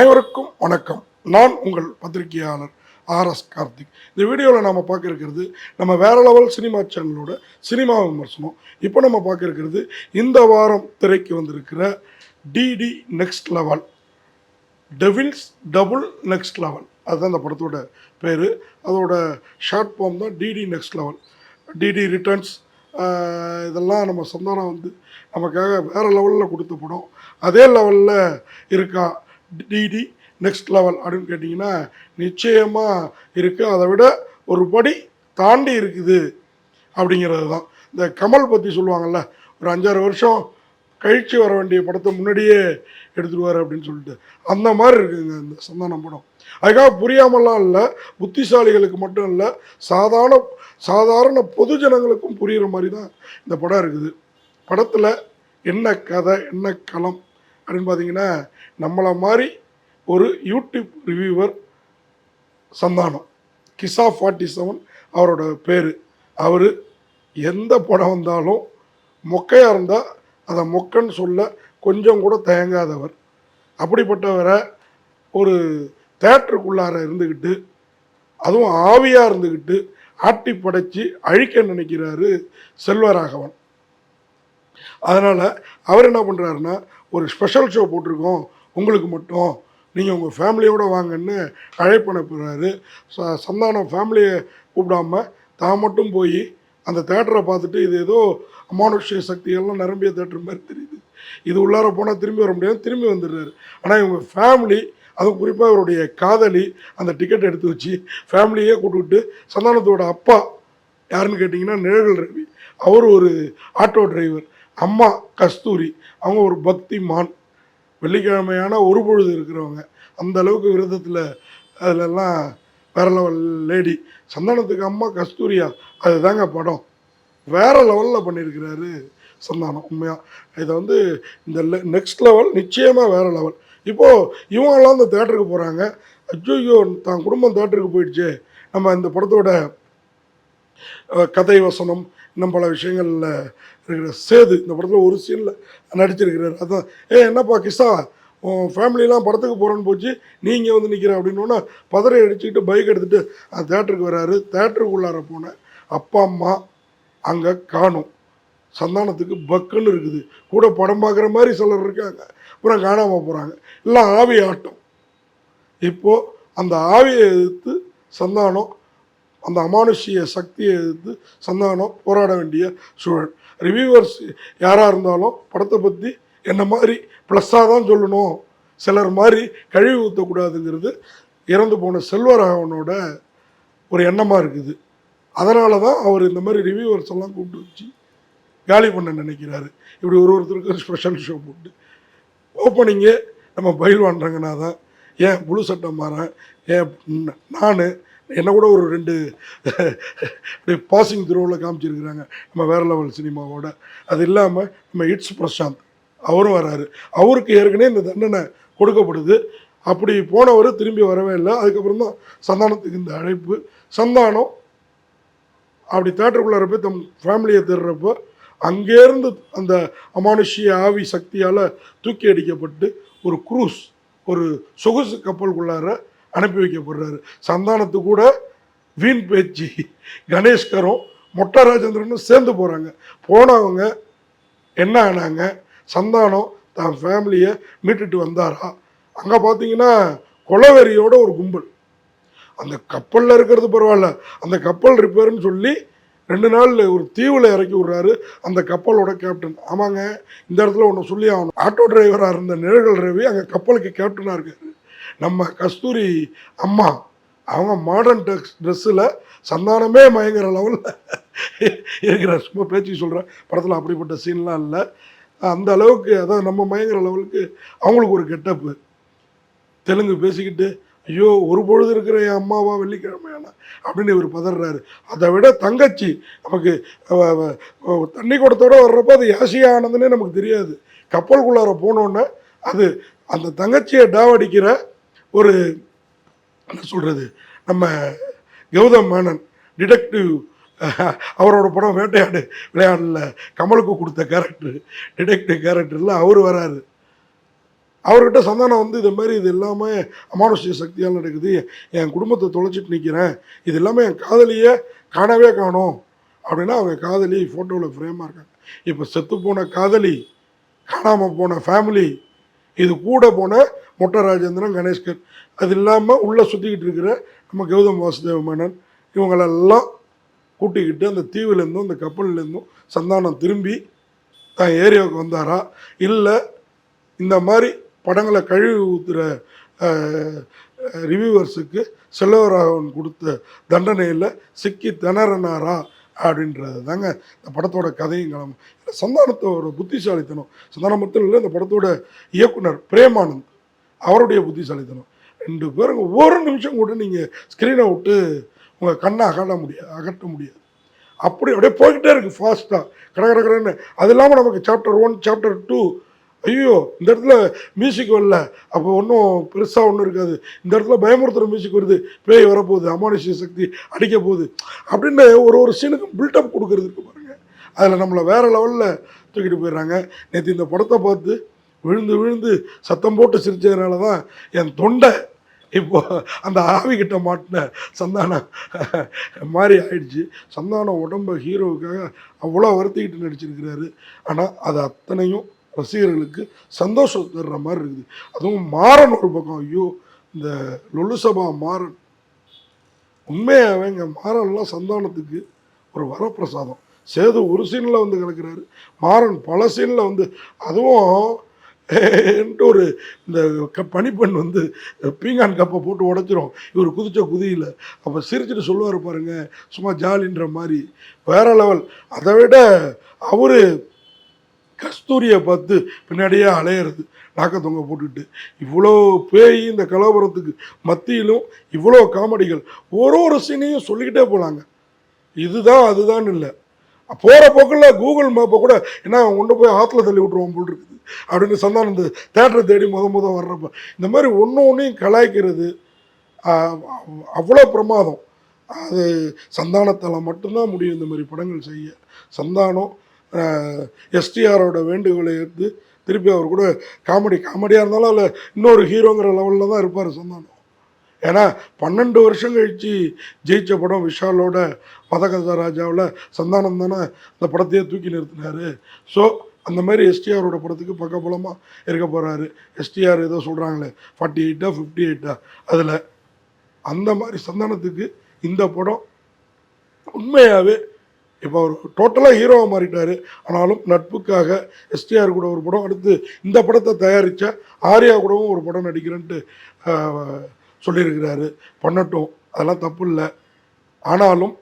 அனைவருக்கும் வணக்கம். நான் உங்கள் பத்திரிகையாளர் ஆர்எஸ் கார்த்திக். இந்த வீடியோவில் நாம் பார்க்க இருக்கிறது நம்ம வேற லெவல் சினிமா சேனலோட சினிமா விமர்சனம். இப்போ நம்ம பார்க்க இருக்கிறது இந்த வாரம் திரைக்கு வந்திருக்கிற DD next level devils double next level அதுதான் இந்த படத்தோட பேர். அதோட ஷார்ட் ஃபார்ம் தான் DD next level DD returns இதெல்லாம் நம்ம சொந்தம் வந்து நமக்காக வேறு லெவலில் கொடுத்த படம். அதே லெவலில் இருக்கா டிடி நெக்ஸ்ட் லெவல் அப்படின்னு கேட்டிங்கன்னா நிச்சயமாக இருக்குது அதை விட ஒரு படி தாண்டி இருக்குது அப்படிங்கிறது தான். இந்த கமல் பற்றி சொல்லுவாங்கள்ல ஒரு அஞ்சாறு வருஷம் கழித்து வர வேண்டிய படத்தை முன்னாடியே எடுத்துடுவார் அப்படின்னு சொல்லிட்டு. அந்த மாதிரி இருக்குங்க இந்த சந்தானம் படம். அதுக்காக புரியாமலாம் இல்லை புத்திசாலிகளுக்கு மட்டும் இல்லை சாதாரண சாதாரண பொது ஜனங்களுக்கும் புரிகிற மாதிரி தான் இந்த படம் இருக்குது. படத்தில் என்ன கதை என்ன களம் அப்படின்னு பார்த்தீங்கன்னா நம்மளை மாதிரி ஒரு யூடியூப் ரிவ்யூவர் சந்தானம். கிசா ஃபார்ட்டி செவன் அவரோட பேர். அவர் எந்த படம் வந்தாலும் மொக்கையாக இருந்தால் அதை மொக்கன்னு சொல்ல கொஞ்சம் கூட தயங்காதவர். அப்படிப்பட்டவரை ஒரு தேட்டருக்குள்ளார இருந்துக்கிட்டு அதுவும் ஆவியாக இருந்துக்கிட்டு ஆட்டி படைச்சி அழிக்க நினைக்கிறாரு செல்வராகவன். அதனால் அவர் என்ன பண்ணுறாருன்னா ஒரு ஸ்பெஷல் ஷோ போட்டிருக்கோம் உங்களுக்கு மட்டும். நீங்கள் உங்கள் ஃபேமிலியோடு வாங்கன்னு அழைப்பு அனுப்புகிறாரு ச சந்தானம் ஃபேமிலியை கூப்பிடாம தான் மட்டும் போய் அந்த தேட்டரை பார்த்துட்டு இது ஏதோ அமானுஷ்ய சக்திகள்லாம் நிரம்பிய தேட்டர் மாதிரி தெரியுது. இது உள்ளார போனால் திரும்பி வர முடியாது திரும்பி வந்துடுறாரு. ஆனால் இவங்க ஃபேமிலி அதுவும் குறிப்பாக அவருடைய காதலி அந்த டிக்கெட் எடுத்து வச்சு ஃபேமிலியே கூப்பிட்டுக்கிட்டு சந்தானத்தோட அப்பா யாருன்னு கேட்டிங்கன்னா நிழல் ரவி அவர் ஒரு ஆட்டோ டிரைவர் அம்மா கஸ்தூரி அவங்க ஒரு பக்தி மான் வெள்ளிக்கிழமையான ஒரு பொழுது இருக்கிறவங்க. அந்த அளவுக்கு விரதத்தில் அதிலெல்லாம் வேற லெவல் லேடி சந்தானத்துக்கு அம்மா கஸ்தூரியா? அதுதாங்க படம். வேற லெவலில் பண்ணியிருக்கிறாரு சந்தானம் உண்மையாக இதை வந்து இந்த நெக்ஸ்ட் லெவல் நிச்சயமாக வேற லெவல் இப்போது இவங்கெல்லாம் அந்த தேட்டருக்கு போகிறாங்க ஐயோ தான் குடும்பம் தேட்டருக்கு போயிடுச்சு. நம்ம இந்த படத்தோட கதை வசனம் இன்னும் பல விஷயங்களில் இருக்கிற சேது இந்த படத்தில் ஒரு சீனில் நடிச்சிருக்கிறார். அதான் ஏ என்னப்பா கிஷா உன் ஃபேமிலிலாம் படத்துக்கு போகிறோன்னு போச்சு நீங்கள் வந்து நிற்கிற அப்படின்னோன்னா பதறை அடிச்சுக்கிட்டு பைக் எடுத்துகிட்டு அந்த தேட்டருக்கு வராரு. தேட்டருக்குள்ளார போனேன். அப்பா அம்மா அங்கே காணும். சந்தானத்துக்கு பக்குன்னு இருக்குது. கூட படம் பார்க்குற மாதிரி சிலர் இருக்காங்க. அப்புறம் காணாமல் போகிறாங்க எல்லாம் ஆவி ஆட்டம். இப்போது அந்த ஆவியை எதிர்த்து சந்தானம் அந்த அமானுஷ்ய சக்தியை எதிர்த்து சந்தானம் போராட வேண்டிய சூழல். ரிவ்யூவர்ஸ் யாராக இருந்தாலும் படத்தை பற்றி என்ன மாதிரி ப்ளஸ்ஸாக தான் சொல்லணும். சிலர் மாதிரி கழிவு ஊற்றக்கூடாதுங்கிறது இறந்து போன செல்வராகவனோட ஒரு எண்ணமாக இருக்குது. அதனால தான் அவர் இந்த மாதிரி ரிவ்யூவர்ஸ் எல்லாம் கூப்பிட்டு வச்சு காலி பண்ண நினைக்கிறாரு. இப்படி ஒரு ஒருத்தருக்கு ஸ்பெஷல் ஷோ போட்டு. ஓப்பனிங்கே நம்ம பயில்வான்றாங்கன்னா தான் ஏன் புழு சட்டம் மாறேன்? ஏன் நான் என்ன கூட ஒரு ரெண்டு பாசிங் த்ரோவில் காமிச்சிருக்கிறாங்க. நம்ம வேற லெவல் சினிமாவோட. அது இல்லாமல் நம்ம இட்ஸ் பிரசாந்த் அவரும் வராரு. அவருக்கு ஏற்கனவே இந்த தண்டனை கொடுக்கப்படுது. அப்படி போனவர் திரும்பி வரவே இல்லை. அதுக்கப்புறம் தான் சந்தானத்துக்கு இந்த அழைப்பு. சந்தானம் அப்படி தேட்டருக்குள்ளார போய் தம் ஃபேமிலியை தேடுறப்போ அங்கேருந்து அந்த அமானுஷ்ய ஆவி சக்தியால் தூக்கி அடிக்கப்பட்டு ஒரு குரூஸ் ஒரு சொகுசு கப்பலுக்குள்ளார அனுப்பி வைக்கப்படுறாரு. சந்தானத்து கூட வீண் பேச்சு. கணேஷ்கரும் மொட்டை ராஜேந்திரனும் சேர்ந்து போகிறாங்க போனவங்க என்ன ஆனாங்க? சந்தானம் தான் ஃபேமிலியை மீட்டுட்டு வந்தாரா? அங்கே பார்த்தீங்கன்னா கொலவெறியோட ஒரு கும்பல். அந்த கப்பலில் இருக்கிறது பரவாயில்ல. அந்த கப்பல் ரிப்பேர்னு சொல்லி ரெண்டு நாள் ஒரு தீவில் இறக்கி விட்றாரு அந்த கப்பலோட கேப்டன் ஆமாங்க இந்த இடத்துல ஒன்று சொல்லி ஆகணும். ஆட்டோ டிரைவராக இருந்த நிழல் ரவி அங்கே கப்பலுக்கு கேப்டனாக இருக்காரு. நம்ம கஸ்தூரி அம்மா அவங்க மாடர்ன் டெக்ஸ் ட்ரெஸ்ஸில் சந்தானமே மயங்குற லெவலில் இருக்கிற சும்மா பேச்சு சொல்கிறேன் படத்தில் அப்படிப்பட்ட சீன்லாம் இல்லை. அந்த அளவுக்கு அதான் நம்ம மயங்குற லெவலுக்கு அவங்களுக்கு ஒரு கெட்டப்பு தெலுங்கு பேசிக்கிட்டு ஐயோ ஒரு பொழுது இருக்கிற என் அம்மாவா வெள்ளிக்கிழமையான அப்படின்னு இவர் பதறாரு. அதை விட தங்கச்சி நமக்கு தண்ணி குடத்தோட வர்றப்போ அது யாசியா ஆனதுன்னே நமக்கு தெரியாது. கப்பலுக்குள்ளார போனோன்னே அது அந்த தங்கச்சியை டாவடிக்கிற ஒரு என்ன சொல்கிறது நம்ம கௌதம் மேனன் டிடெக்டிவ் அவரோட படம் வேட்டையாடு விளையாடல கமலுக்கு கொடுத்த கேரக்டர் டிடெக்டிவ் கேரக்டரில் அவர் வராரு. அவர்கிட்ட சந்தானம் வந்து இது மாதிரி இது எல்லாமே அமானுஷ்ய சக்தியால் நடக்குது. என் குடும்பத்தை தொலைச்சிட்டு நிற்கிறேன் இது எல்லாமே என் காதலியை காணவே காணும். அப்படின்னா அவங்க காதலி ஃபோட்டோவில் ஃப்ரேமாக இருக்காங்க. இப்போ செத்து போன காதலி காணாமல் போன ஃபேமிலி இது கூட போன மொட்டை ராஜேந்திரன் கணேஷ்கர். அது இல்லாமல் உள்ளே சுற்றிக்கிட்டு இருக்கிற நம்ம கௌதம் வாசுதேவ மேனன் இவங்களெல்லாம் கூட்டிக்கிட்டு அந்த தீவுலேருந்தும் அந்த கப்பல்லேருந்தும் சந்தானம் திரும்பி தான் ஏரியாவுக்கு வந்தாரா? இல்லை இந்த மாதிரி படங்களை கழுவி ஊற்றுற ரிவியூவர்ஸுக்கு செல்லவராகவன் கொடுத்த தண்டனையில் சிக்கி திணறினாரா? அப்படின்றது தாங்க இந்த படத்தோட கதையும் கிளம்பும். சந்தானத்தோட புத்திசாலித்தனம். சந்தானம் மட்டும் இல்லை இந்த படத்தோட இயக்குனர் பிரேமானந்த். அவருடைய புத்திசாலித்தனம். ரெண்டு பேரும் ஒரு நிமிஷம் கூட நீங்கள் ஸ்க்ரீனை விட்டு உங்கள் கண்ணை அகல முடியாது அகற்ற முடியாது. அப்படி அப்படியே போய்கிட்டே இருக்குது ஃபாஸ்ட்டாக கட கட கடன்னு. அது இல்லாமல் நமக்கு சாப்டர் ஒன் சாப்டர் டூ ஐயோ இந்த இடத்துல மியூசிக் வரல. அப்போ ஒன்றும் பெருசாக ஒன்றும் இருக்காது. இந்த இடத்துல பயமுறுத்துகிற மியூசிக் வருது. பேய் வரப்போகுது அமானுஷ்ய சக்தி அடிக்க போகுது. அப்படின்னு ஒரு ஒரு சீனுக்கும் பில்டப் கொடுக்கறதுக்கு இருக்கு அதில் நம்மளை வேறு லெவலில் தூக்கிட்டு போயிடுறாங்க. நேற்று இந்த படத்தை பார்த்து விழுந்து விழுந்து சத்தம் போட்டு சிரித்ததுனால தான் என் தொண்டை இப்போ அந்த ஆவிக்கிட்ட மாட்டின சந்தானம் மாதிரி ஆயிடுச்சு. சந்தானம் உடம்ப ஹீரோவுக்காக அவ்வளோ வருத்திக்கிட்டு நடிச்சிருக்கிறாரு. ஆனால் அது அத்தனையும் ரசிகர்களுக்கு சந்தோஷம் தர்ற மாதிரி இருக்குது. அதுவும் மாறன் ஒரு பக்கம் ஐயோ இந்த லொலுசபா மாறன். உண்மையாகவேங்க மாறன்லாம் சந்தானத்துக்கு ஒரு வரப்பிரசாதம். சேது ஒரு சீனில் வந்து கிடக்கிறாரு. மாறன் பல சீனில் வந்து அதுவும் ஒரு இந்த க பனிப்பெண் வந்து பீங்கான் கப்பை போட்டு உடைச்சிரும். இவர் குதிச்ச குதியில். அப்போ சிரிச்சுட்டு சொல்லுவார் பாருங்க சும்மா ஜாலின்ற மாதிரி வேற லெவல். அதை விட அவர் கஸ்தூரியை பார்த்து பின்னாடியே அலையிறது நாக்கத்தொங்க போட்டுக்கிட்டு. இவ்வளோ பேய் இந்த கலவரத்துக்கு மத்தியிலும் இவ்வளோ காமெடிகள். ஒரு ஒரு சீனையும் சொல்லிக்கிட்டே போகலாங்க இதுதான் அதுதான் இல்லை. போகிற போக்கில் கூகுள் மேப்பை கூட என்ன கொண்டு போய் ஆற்றுல தள்ளி விட்ருவோம் போல் இருக்குது. அப்படின்னு சந்தானம் இந்த தேட்டரை தேடி முத முத வர்றப்ப இந்த மாதிரி ஒன்று ஒன்றையும் கலாய்க்கிறது அவ்வளோ பிரமாதம். அது சந்தானத்தால் மட்டும்தான் முடியும் இந்த மாதிரி படங்கள் செய்ய. சந்தானம் எஸ்டிஆரோட வேண்டுகோளை எடுத்து திருப்பி அவர் கூட காமெடி காமெடியாக இருந்தாலும் அதில் இன்னொரு ஹீரோங்கிற லெவலில் தான் இருப்பார் சந்தானம். ஏன்னா பன்னெண்டு வருஷம் கழித்து ஜெயித்த படம் விஷாலோட மதகத ராஜாவில் சந்தானம் தானே அந்த படத்தையே தூக்கி நிறுத்தினார். ஸோ அந்த மாதிரி எஸ்டிஆரோட படத்துக்கு பக்கபலமாக இருக்க போகிறாரு எஸ்டிஆர் ஏதோ சொல்கிறாங்களே ஃபார்ட்டி எயிட்டா ஃபிஃப்டி எயிட்டா அதில் அந்த மாதிரி சந்தானத்துக்கு இந்த படம் உண்மையாகவே இப்போ அவர் டோட்டலாக ஹீரோவாக மாறிட்டார். ஆனாலும் நட்புக்காக எஸ்டிஆர் கூட ஒரு படம் அடுத்து இந்த படத்தை தயாரித்த ஆர்யா கூடவும் ஒரு படம் நடிக்கிறேன்ட்டு சொல்லியிருக்கிறாரு. பண்ணட்டும் அதெல்லாம் தப்பு இல்லை. ஆனாலும்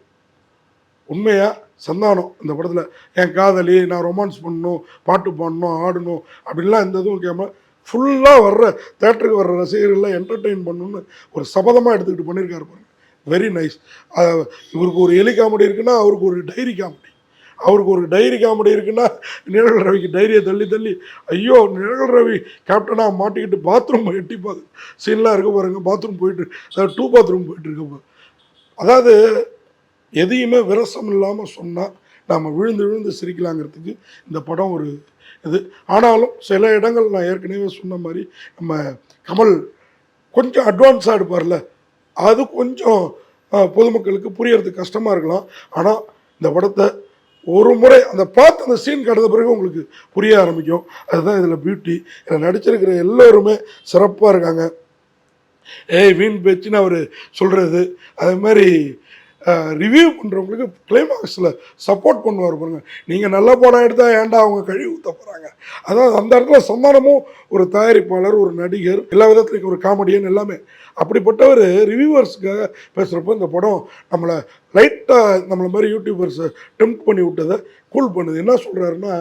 உண்மையாக சந்தானம் இந்த படத்தில். என் காதலி நான் ரொமான்ஸ் பண்ணணும் பாட்டு பாடணும் ஆடணும் அப்படின்லாம் இந்த இதுவும் கேமரா ஃபுல்லாக வர்ற தேட்டருக்கு வர்ற ரசிகர்கள்லாம் என்டர்டெயின் பண்ணணும்னு ஒரு சபதமாக எடுத்துக்கிட்டு பண்ணியிருக்காரு பாருங்க. வெரி நைஸ் இவருக்கு ஒரு எலி காமெடி இருக்குன்னா அவருக்கு ஒரு டைரி காமெடி அவருக்கு ஒரு டைரி காமெடி இருக்குன்னா நிழல் ரவிக்கு டைரியை தள்ளி தள்ளி ஐயோ நிழல் ரவி கேப்டனாக மாட்டிக்கிட்டு பாத்ரூம் எட்டி பார்த்து சீன்லாம் இருக்க பாருங்க பாத்ரூம் போயிட்டு அதாவது டூ பாத்ரூம் போயிட்டு இருக்க அதாவது எதையுமே விரசம் இல்லாமல் சொன்னால் நாம் விழுந்து விழுந்து சிரிக்கலாங்கிறதுக்கு இந்த படம் ஒரு இது. ஆனாலும் சில இடங்கள் நான் ஏற்கனவே சொன்ன மாதிரி நம்ம கமல் கொஞ்சம் அட்வான்ஸாக எடுப்பார்ல. அது கொஞ்சம் பொதுமக்களுக்கு புரியறதுக்கு கஷ்டமாக இருக்கலாம். ஆனால் இந்த படத்தை ஒரு முறை அந்த பார்த்து அந்த சீன் கடந்த பிறகு உங்களுக்கு புரிய ஆரம்பிக்கும். அதுதான் இதில் பியூட்டி இதில் நடிச்சிருக்கிற எல்லோருமே சிறப்பாக இருக்காங்க. ஏய் வீண் பேச்சுன்னு அவர் சொல்கிறது அதே மாதிரி ரிவ்யூ பண்ணுறவங்களுக்கு கிளைமாக்ஸில் சப்போர்ட் பண்ணுவார் பாருங்க. நீங்கள் நல்ல படம் எடுத்தால் ஏன்டா அவங்க கழுவி ஊற்ற போகிறாங்க அதாவது அந்த இடத்துல சந்தானமும் ஒரு தயாரிப்பாளர் ஒரு நடிகர் எல்லா விதத்துலையும் ஒரு காமெடியன் எல்லாமே. அப்படிப்பட்டவர் ரிவ்யூவர்ஸுக்காக பேசுகிறப்போ இந்த படம் நம்மளை லைட்டாக நம்மளை மாதிரி யூடியூபர்ஸை டெம்ப் பண்ணி விட்டதை கூல் பண்ணுது. என்ன சொல்கிறாருன்னா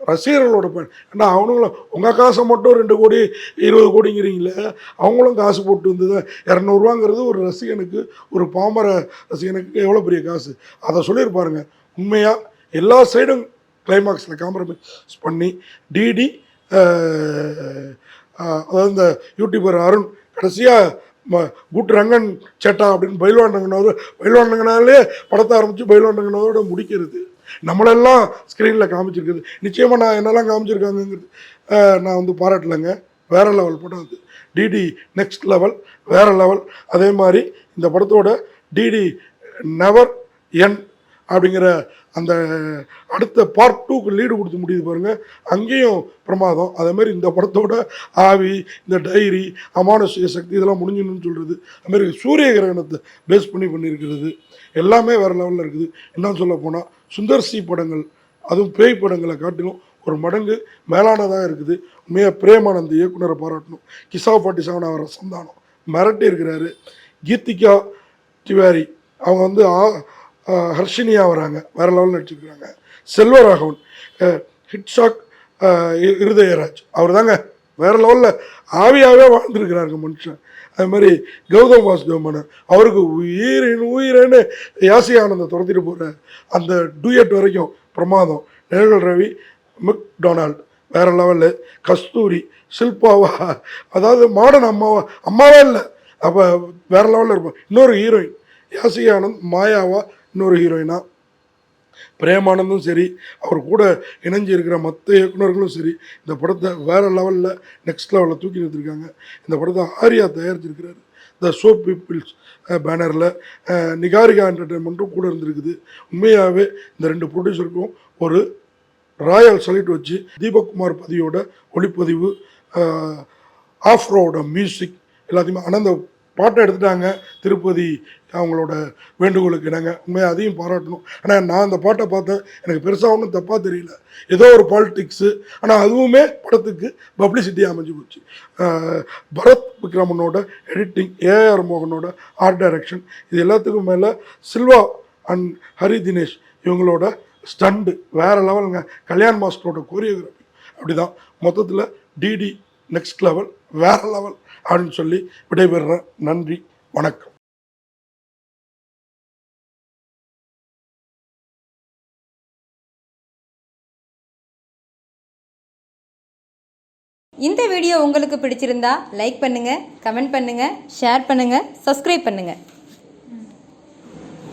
ரசிகர்களோட பயன் ஏன்னா அவனுங்களும் உங்கள் காசை மட்டும் ரெண்டு கோடி இருபது கோடிங்கிறீங்களே அவங்களும் காசு போட்டு வந்து தான் இரநூறுவாங்கிறது ஒரு ரசிகனுக்கு ஒரு பாமர ரசிகனுக்கு எவ்வளோ பெரிய காசு? அதை சொல்லியிருப்பாருங்க உண்மையாக எல்லா சைடும் கிளைமாக்ஸில் காம்ப்ரமைஸ் பண்ணி டிடி அதாவது இந்த யூடியூபர் அருண் கடைசியாக குட் ரங்கன் சேட்டா அப்படின்னு பயில்வான் பயில்வாண்டங்கனாலே படத்தை ஆரம்பித்து பயில்வான் முடிக்கிறது. நம்மளெல்லாம் ஸ்க்ரீனில் காமிச்சிருக்குது. நிச்சயமாக நான் என்னெல்லாம் காமிச்சிருக்காங்கங்கிறது நான் வந்து பாராட்டலைங்க. வேறு லெவல் படம் அது. டிடி நெக்ஸ்ட் லெவல் வேறு லெவல் அதே மாதிரி இந்த படத்தோட டிடி நெவர் என் அப்படிங்கிற அந்த அடுத்த பார்ட் டூக்கு லீடு கொடுத்து முடியுது பாருங்கள் அங்கேயும் பிரமாதம். அதே மாதிரி இந்த படத்தோட ஆவி இந்த டைரி அமானுஷ்ய சக்தி இதெல்லாம் முடிஞ்சிடணும்னு சொல்கிறது அதுமாரி சூரிய கிரகணத்தை பேஸ் பண்ணி பண்ணியிருக்கிறது. எல்லாமே வேறு லெவலில் இருக்குது. இன்னும் சொல்ல போனால் சுந்தர் சி படங்கள் அதுவும் பேய் படங்களை காட்டிலும் ஒரு மடங்கு மேலானதாக இருக்குது. உண்மையாக பிரேமானந்த் இயக்குனரை பாராட்டணும். கிசா ஃபார்ட்டி செவன் அவரை சந்தானம். மிரட்டி இருக்கிறாரு. கீர்த்திகா திவாரி அவங்க வந்து ஆ- ஆ, வராங்க. வேறு லெவலில் நடிச்சிருக்கிறாங்க. செல்வராகவன் ஹிட்ஷாக் இருதயராஜ். அவர் தாங்க வேறு லெவலில் ஆவியாகவே வாழ்ந்துருக்கிறாருங்க மனுஷன். அது மாதிரி கௌதம் வாசுதேவ் அவருக்கு உயிரின் உயிரன்னு யாசி ஆனந்த துரத்திட்டு போகிற அந்த டூயட் வரைக்கும் பிரமாதம். நிழல் ரவி மிக் டொனால்ட் வேறு லெவலு கஸ்தூரி ஷில்பாவா அதாவது மாடர்ன் அம்மாவா அம்மாவே இல்லை. அப்போ வேறு லெவலில் இருப்போம் இன்னொரு ஹீரோயின் யாசி ஆனந்த் மாயாவா இன்னொரு ஹீரோயினா பிரேமானந்தும் சரி அவர் கூட இணைஞ்சு இருக்கிற மற்ற இயக்குனர்களும் சரி இந்த படத்தை வேறு லெவலில் நெக்ஸ்ட் லெவலில் தூக்கி நிறுத்திருக்காங்க இந்த படத்தை ஆர்யா தயாரிச்சிருக்கிறாரு. த சோப் பீப்புள்ஸ் பேனரில் நிகாரிகா என்டர்டெயின்மெண்ட்டும் கூட இருந்திருக்குது. உண்மையாகவே இந்த ரெண்டு ப்ரொடியூசருக்கும் ஒரு ராயல் சல்யூட் வச்சு தீபக்குமார் பதியோட ஒளிப்பதிவு ஆஃப்ரோட மியூசிக் எல்லாத்தையுமே அனந்த பாட்டை எடுத்துட்டாங்க. திருப்பதி அவங்களோட வேண்டுகோளுக்கு இணங்க. உண்மையாக அதையும் பாராட்டணும். ஆனால் நான் அந்த பாட்டை பார்த்தேன். எனக்கு பெருசாக ஒன்றும் தப்பாக தெரியல. ஏதோ ஒரு பாலிட்டிக்ஸு ஆனால் அதுவுமே படத்துக்கு பப்ளிசிட்டி அமைஞ்சு போச்சு. பரத் விக்ரமனோட எடிட்டிங் ஏஆர் மோகனோட ஆர்ட் டைரக்ஷன் இது எல்லாத்துக்கும் மேலே சில்வா அண்ட் ஹரி தினேஷ் இவங்களோட ஸ்டண்டு வேறு லெவலுங்க கல்யாண் மாஸ்டரோட கோரியோகிராஃபி அப்படிதான். மொத்தத்தில் டிடி நெக்ஸ்ட் லெவல் வேறு லெவல் அப்படின்னு சொல்லி விடைபெறுறேன் நன்றி வணக்கம். இந்த வீடியோ உங்களுக்கு பிடிச்சிருந்தா லைக் பண்ணுங்க கமெண்ட் பண்ணுங்க ஷேர் பண்ணுங்க சப்ஸ்கிரைப் பண்ணுங்க.